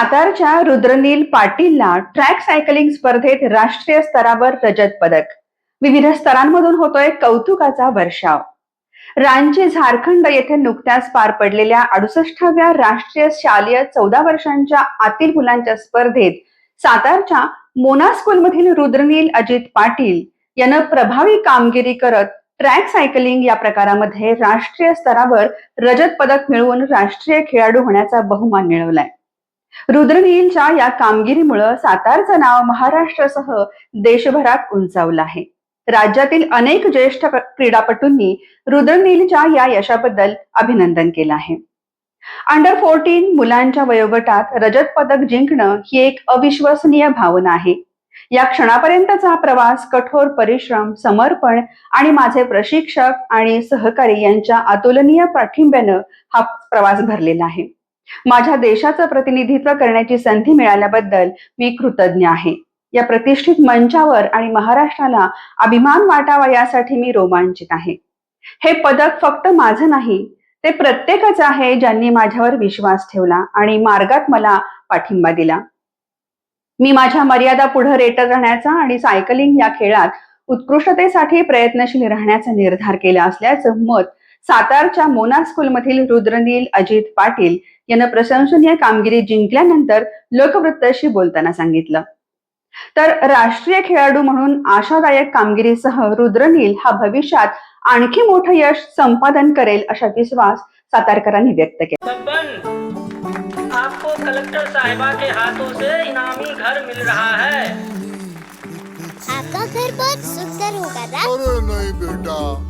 सातारच्या रुद्रनील पाटीलला track cycling स्पर्धेत राष्ट्रीय स्तरावर रजत पदक. विविध स्तरांमधून होतोय कौतुकाचा वर्षाव. रांची झारखंड येथे नुकत्याच पार पडलेल्या अडुसष्टाव्या राष्ट्रीय शालेय चौदा वर्षांच्या आतील मुलांच्या स्पर्धेत सातारच्या मोना स्कूलमधील रुद्रनील अजित पाटील यानं प्रभावी कामगिरी करत ट्रॅक सायकलिंग या प्रकारामध्ये राष्ट्रीय स्तरावर रजत पदक मिळवून राष्ट्रीय खेळाडू होण्याचा बहुमान मिळवलाय. रुद्रनीलच्या या कामगिरीमुळं सातारचं नाव महाराष्ट्रासह देशभरात उंचावलं आहे. राज्यातील अनेक ज्येष्ठ क्रीडापटूंनी रुद्रनीलच्या या यशाबद्दल अभिनंदन केलं आहे. अंडर फोर्टीन मुलांच्या वयोगटात रजत पदक जिंकणं ही एक अविश्वसनीय भावना आहे. या क्षणापर्यंतचा प्रवास कठोर परिश्रम समर्पण आणि माझे प्रशिक्षक आणि सहकारी यांच्या अतुलनीय पाठिंब्यानं हा प्रवास भरलेला आहे. माझ्या देशाचं प्रतिनिधित्व करण्याची संधी मिळाल्याबद्दल मी कृतज्ञ आहे. या प्रतिष्ठित मंचावर आणि महाराष्ट्राला अभिमान वाटावा यासाठी मी रोमांचित आहे. हे पदक फक्त माझं नाही ते प्रत्येकच आहे ज्यांनी माझ्यावर विश्वास ठेवला आणि मार्गात मला पाठिंबा दिला. मी माझ्या मर्यादा पुढे रेटत राहण्याचा आणि सायकलिंग या खेळात उत्कृष्टतेसाठी प्रयत्नशील राहण्याचा निर्धार केला असल्याचं मत सातारच्या मोना स्कूलमधील रुद्रनील अजित पाटील यानं प्रशंसनीय कामगिरी जिंकल्यानंतर लोकवृत्ताशी बोलताना सांगितलं. तर राष्ट्रीय खेळाडू म्हणून आशादायक कामगिरीसह रुद्रनील हा भविष्यात आणखी मोठं यश संपादन करेल असा विश्वास सातारकरांनी व्यक्त केला. आपको कलेक्टर साहिबा के हाथों से इनामी घर मिल रहा है। आपका घर बहुत सुंदर होगा ना? अरे नहीं बेटा।